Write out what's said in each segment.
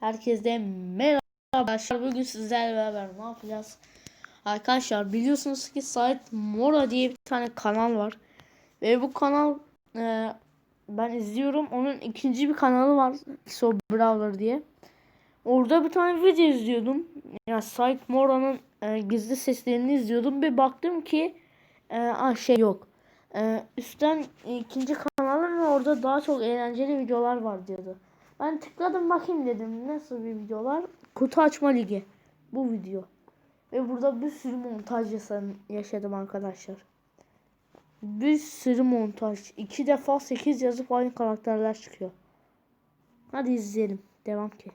Herkese merhaba arkadaşlar. Bugün sizlerle beraber ne yapacağız? Arkadaşlar biliyorsunuz ki Sait Mora diye bir tane kanal var. Ve bu kanal e, ben izliyorum. Onun ikinci bir kanalı var. So Brawler diye. Orada bir tane video izliyordum. Ya Sait Mora'nın e, gizli seslerini izliyordum. Bir baktım ki e, ah, şey yok. E, üstten ikinci kanalın ve orada daha çok eğlenceli videolar var diyordu. Ben tıkladım bakayım dedim. Nasıl bir videolar? Kutu açma ligi. Bu video. Ve burada bir sürü montaj yaşadım, arkadaşlar. Bir sürü montaj. İki defa 8 yazıp aynı karakterler çıkıyor. Hadi izleyelim. Devam ki.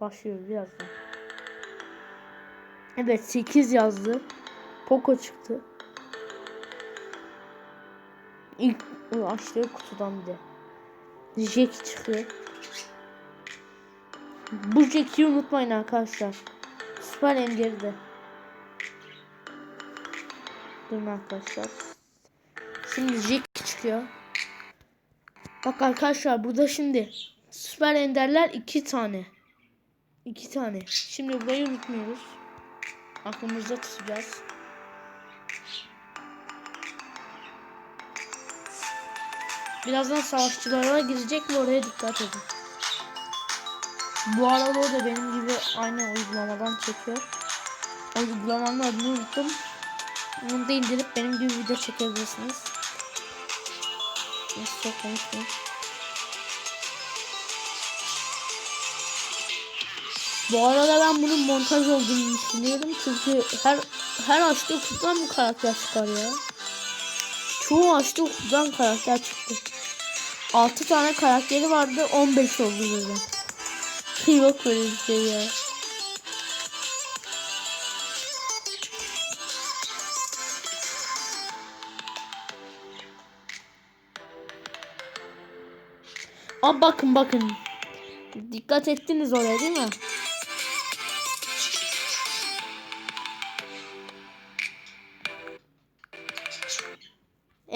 Başlıyoruz birazdan. Evet 8 yazdı. Poco çıktı. İlk açtığı kutudan bir de. Jack çıkıyor. Bu Jack'i unutmayın arkadaşlar. Süper Ender'de. Durun arkadaşlar. Şimdi Jack çıkıyor. Bak arkadaşlar burada şimdi Süper Ender'ler iki tane. İki tane. Şimdi burayı unutmuyoruz. Aklımızda tutacağız. Birazdan savaşçılara girecek ve oraya dikkat edin. Bu arada o da benim gibi aynı uygulamadan çekiyor. Uygulamanın adını unuttum. Bunu da indirip benim gibi video çekebilirsiniz. Çok konuşmayayım. Bu arada ben bunun montaj olduğunu düşünüyorum çünkü her her açtığı kutudan bir karakter çıkar ya. Çoğu açtığı kutudan karakter çıktı. 6 tane karakteri vardı 15 oldu böyle. Yok böyle bir şey ya. Aa bakın bakın. Dikkat ettiniz oraya değil mi?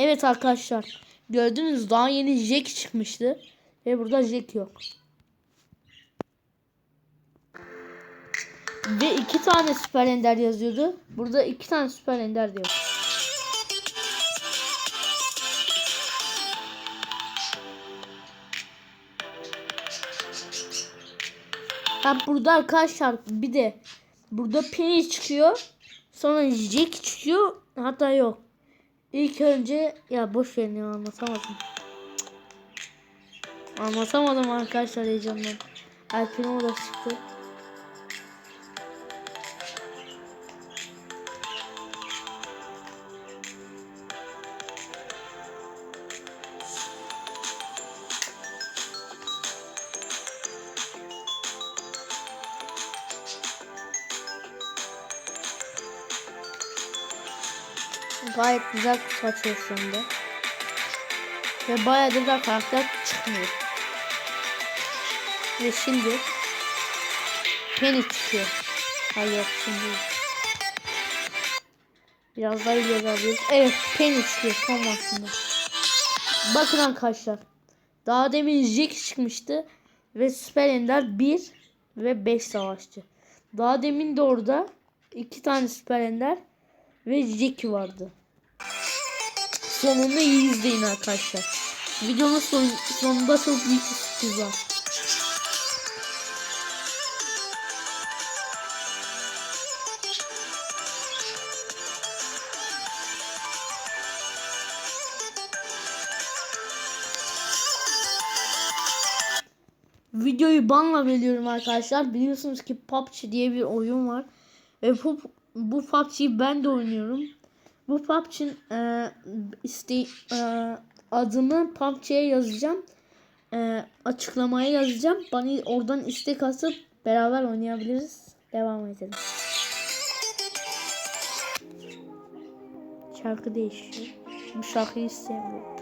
Evet arkadaşlar. Gördünüz daha yeni Jack çıkmıştı. Ve burada Jack yok. Ve iki tane Süper Ender yazıyordu. Burada iki tane Süper Ender diyor. Ha burada arkadaşlar bir de burada Penny çıkıyor. Sonra Jack çıkıyor. Hatta yok. İlk önce ya boş verin ya anlatamadım. Anlatamadım arkadaşlar heyecandan. Alpino da çıktı. Gayet güzel kutu açıyor şu. Ve bayağıdır da karakter çıkmıyor. Ve şimdi Penny çıkıyor. Hayır şimdi. Biraz daha ileri alıyoruz. Evet Penny çıkıyor tam aslında. Bakın arkadaşlar. Daha demin Jack çıkmıştı. Ve Süper Ender 1 ve 5 savaşçı. Daha demin de orada 2 tane Süper Ender ve Jack vardı. Sonunu iyi izleyin arkadaşlar. Videonun son, sonunda çok büyük bir sürpriz var. Videoyu banla veriyorum arkadaşlar. Biliyorsunuz ki PUBG diye bir oyun var. Ve bu, bu PUBG'yi ben de oynuyorum. Bu PUBG'nin e, iste, e, adını PUBG'ye yazacağım. E, açıklamaya yazacağım. Bana oradan istek atıp beraber oynayabiliriz. Devam edelim. Şarkı değişiyor. Bu şarkıyı istemiyorum.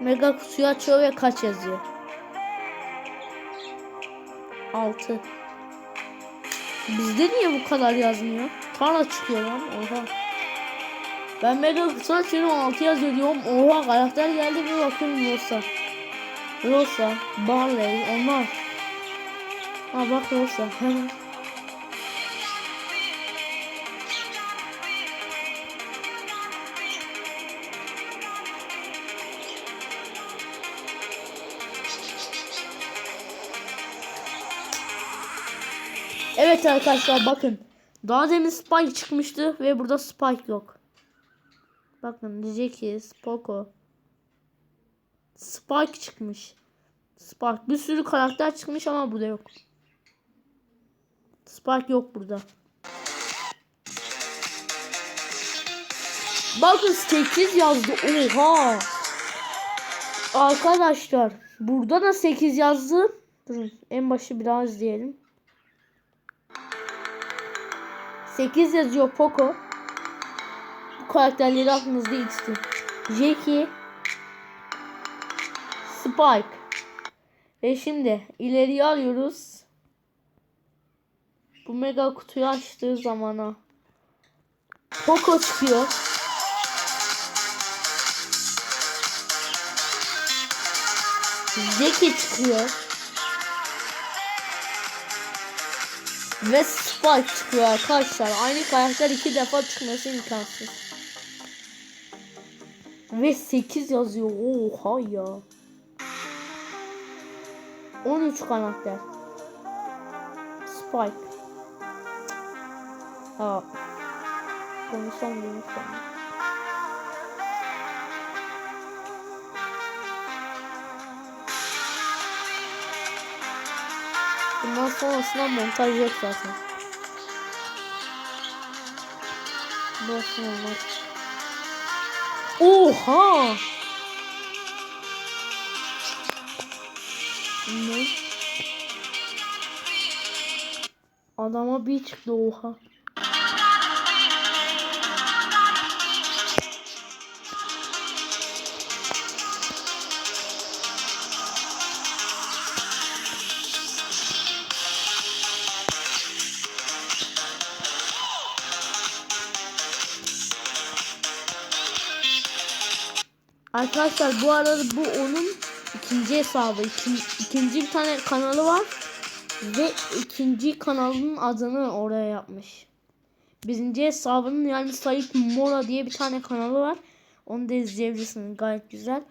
Mega kutuyu açıyor ve kaç yazıyor. 6. Bizde niye bu kadar yazmıyor? Para çıkıyor lan. Oha. Ben Mega kutu açıyorum 16 yazıyor diyorum. Oha karakter geldi bir bakıyorum Rosa. Rosa, Barley, onlar. Ha bak Rosa. Evet arkadaşlar bakın. Daha demin Spike çıkmıştı ve burada Spike yok. Bakın Jackie, Poco. Spike çıkmış. Spike bir sürü karakter çıkmış ama burada yok. Spike yok burada. Bakın 8 yazdı. Oha. Arkadaşlar burada da 8 yazdı. Durun en başı biraz diyelim. 8 yazıyor Poco. Karakterleri aklınızda tutun. Jackie. Spike. Ve şimdi ileriye alıyoruz. Bu mega kutuyu açtığı zamana Poco çıkıyor. Jackie çıkıyor. Ve Spike çıkıyor arkadaşlar. Aynı karakter iki defa çıkması imkansız. Ve 8 yazıyor. Oha ya. 13 karakter. Spike. Ha. Konuşan konuşan. Bundan sonrasında montaj yok zaten. Nasıl olmaz? Oha! Ne? Adama bir çıktı oha. Arkadaşlar bu arada bu onun ikinci hesabı. İkin, ikinci bir tane kanalı var. Ve ikinci kanalın adını oraya yapmış. Birinci hesabının yani Sait Mora diye bir tane kanalı var. Onu da izleyebilirsiniz. Gayet güzel.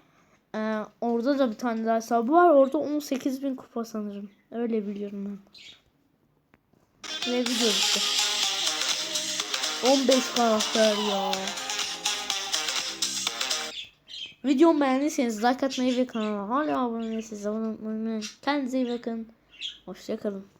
Ee, orada da bir tane daha hesabı var. Orada 18 bin kupa sanırım. Öyle biliyorum ben. Ve video bitti. 15 karakter ya. Videomu beğendiyseniz like atmayı ve kanala hala abone değilseniz abone olmayı unutmayın. Kendinize iyi bakın. Hoşçakalın.